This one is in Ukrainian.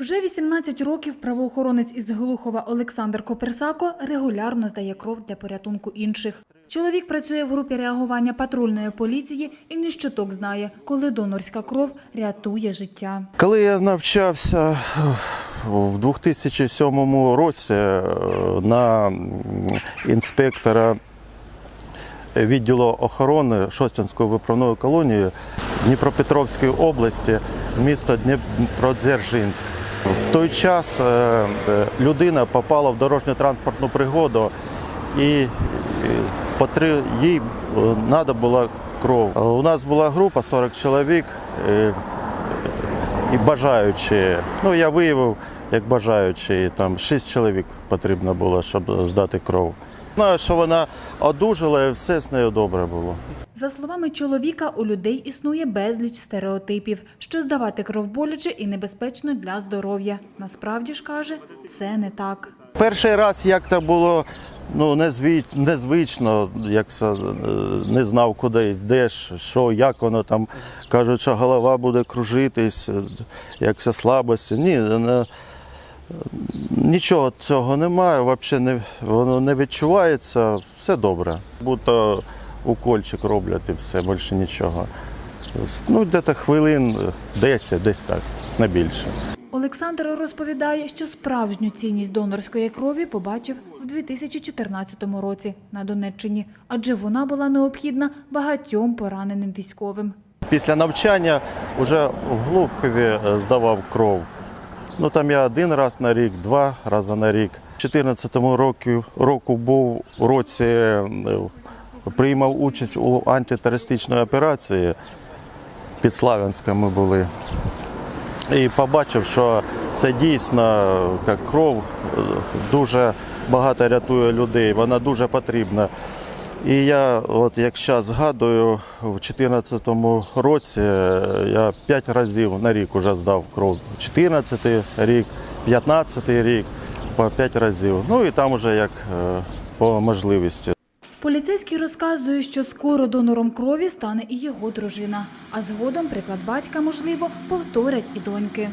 Вже 18 років правоохоронець із Глухова Олександр Коперсако регулярно здає кров для порятунку інших. Чоловік працює в групі реагування патрульної поліції і не щоток знає, коли донорська кров рятує життя. Коли я навчався в 2007 році е, на інспектора відділу охорони Шостянської виправної колонії Дніпропетровської області, місто Дніпродзержинськ. В той час е, е, людина попала в дорожньо-транспортну пригоду і їй треба була кров. У нас була група 40 чоловік. е, і бажаючі. Ну, я виявив, як бажаючі, там шість чоловік потрібно було, щоб здати кров. Знаю, що вона одужала і все з нею добре було. За словами чоловіка, у людей існує безліч стереотипів, що здавати кров боляче і небезпечно для здоров'я. Насправді ж каже, це не так. Перший раз як то було ну, незві... незвично, як це, е, не знав, куди йдеш, що, як воно там. Кажуть, що голова буде кружитись, е, як це слабості. Ні, не... нічого цього немає, взагалі не, воно не відчувається, все добре. Будто укольчик роблять і все, більше нічого. Ну, десь хвилин 10, десь так, не більше. Олександр розповідає, що справжню цінність донорської крові побачив в 2014 році на Донеччині, адже вона була необхідна багатьом пораненим військовим. Після навчання вже в Глухові здавав кров. Ну там я один раз на рік, два рази на рік. У 2014 році, року був у році, е, приймав участь у антитерористичній операції. Під Славянськом ми були. І побачив, що це дійсно як кров е, дуже багато рятує людей, вона дуже потрібна. І я, от як зараз згадую, в 2014 році е, я 5 разів на рік вже здав кров. 14 рік, 15 рік, по 5 разів. Ну і там вже як е, по можливості. Поліцейський розказує, що скоро донором крові стане і його дружина, а згодом приклад батька, можливо, повторять і доньки.